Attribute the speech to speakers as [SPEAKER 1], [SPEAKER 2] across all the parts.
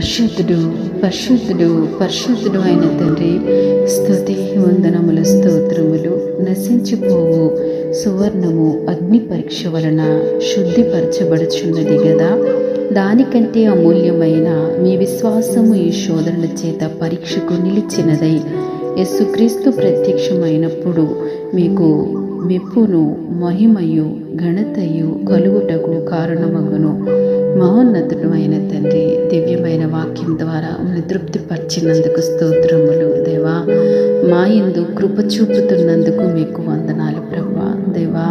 [SPEAKER 1] పరిశుద్ధుడు పరిశుద్ధుడు పరిశుద్ధుడు అయిన తండ్రి స్థుతి వందనముల స్తోత్రములు నశించిపోవు. సువర్ణము అగ్ని పరీక్ష వలన శుద్ధిపరచబడుచున్నది కదా దానికంటే అమూల్యమైన మీ విశ్వాసము ఈ శోధనల చేత పరీక్షకు నిలిచినదై యేసుక్రీస్తు ప్రత్యక్షమైనప్పుడు మీకు మెప్పును మహిమయు ఘనతయు కలుగుటకు కారణమగును. మహోన్నతుడు అయిన మమ్మల్ని తృప్తిపరిచినందుకు స్తోత్రములు. దేవా మా ఇందు కృప చూపుతున్నందుకు మీకు వందనాలు ప్రభా దేవా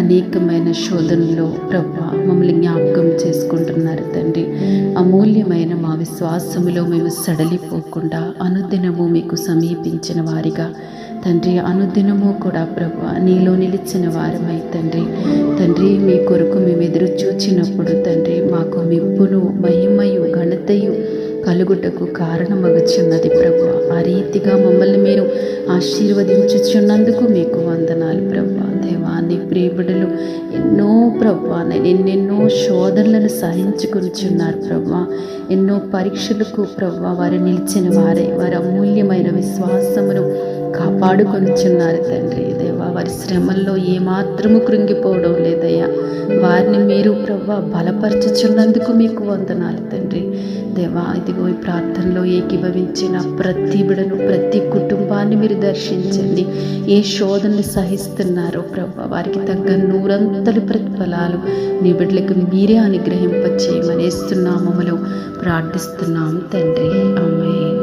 [SPEAKER 1] అనేకమైన శోధనలో ప్రభా మమ్మల్ని జ్ఞాపకం చేసుకుంటున్నారు తండ్రి. అమూల్యమైన మా విశ్వాసములో మేము సడలిపోకుండా అనుదినము మీకు సమీపించిన వారిగా. తండ్రి అనుదినము కూడా ప్రభు నీలో నిలిచిన వారమై తండ్రి. తండ్రి మీ కొరకు మేము ఎదురు చూచినప్పుడు తండ్రి మాకు మెప్పును మహిమయు ఘనతయు కలుగుటకు కారణమగుచున్నది ప్రభు. ఆ రీతిగా మమ్మల్ని మీరు ఆశీర్వదించుచున్నందుకు మీకు వందనాలు ప్రభు. దేవాన్ని ప్రియబిడలు ఎన్నో ప్రభు ఎన్నెన్నో శోధనలను సహించుకునిచున్నారు ప్రభు. ఎన్నో పరీక్షలకు ప్రభు వారు నిలిచిన వారే. వారి అమూల్యమైన విశ్వాసమును కాపాడుకొనిచున్నారు తండ్రి. దేవా వారి శ్రమల్లో ఏమాత్రము కృంగిపోవడం లేదయ్యా. వారిని మీరు ప్రభా బలపరచుచున్నందుకు మీకు వందనాలు తండ్రి. దేవా ఇదిగో ఈ ప్రార్థనలో ఏకీభవించిన ప్రతి బిడను ప్రతి కుటుంబాన్ని మీరు దర్శించండి. ఏ శోధనలు సహిస్తున్నారో ప్రభా వారికి తగ్గ నూరంతలు ప్రతిఫలాలు నీ బిడ్డలకు మీరే అనుగ్రహింపచేయమని వేస్తున్నామములో ప్రార్థిస్తున్నాం తండ్రి. ఆమె